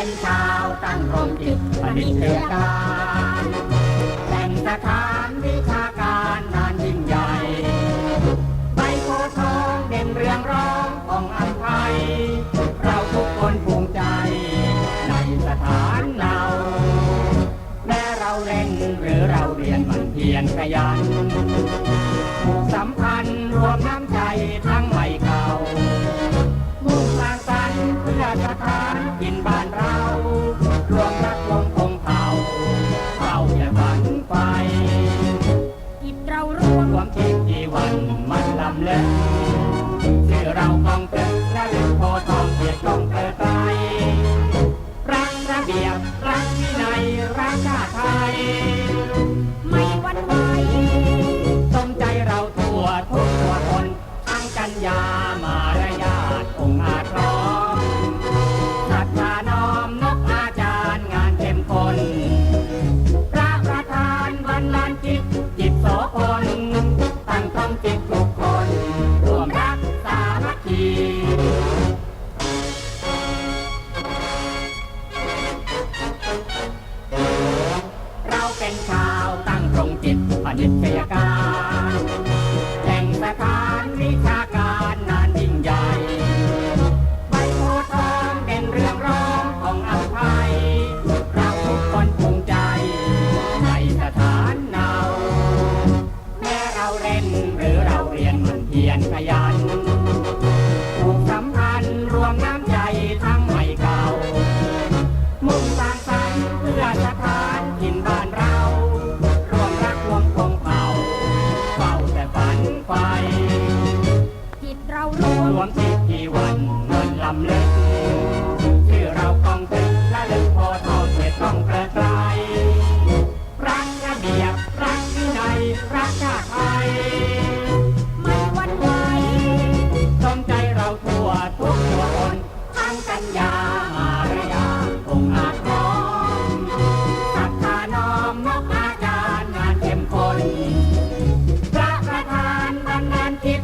เป็นชาวตั้งโรงจิตปณิธยการแหล่งสถานวิชาการนานยิ่งใหญ่ใบโพธิ์ทองเด่นเรืองร้องของอันไทยเราทุกคนภูมิใจในสถานเราแม้เราเล่นหรือเราเรียนมันเพียรขยันผูกสัมพันธ์รวมน้ำใจทั้งใหม่เก่ามุ่งสร้างสรรค์เพื่อสถานกินบ้าน มันมันลำเลิศ เป็นชาวตั้งตรงจิตผนิตยการแห่งสถานวิชาการนานยิ่งใหญ่ใบโพธิ์ทองเด่นเรื่องร้องของอัมภัยเราทุกคนภูมิใจ ในสถานเราแม้เราเล่นหรือเราเรียนมันเพียรขยันำลึกชื่อเรากองตึกและลึกพธิ์ทองเกียรติต้องกระไกลรักระเบียบรักวินัยรักชาติไทยไม่หวั่นไหวสมใจเราทั่วทุกตัวคนทั้งกัญญามารยาองค์อาจร้องศรัทธาน้อมนบอาจารย์งานเข้มข้นพระประธานบรรดาลคิด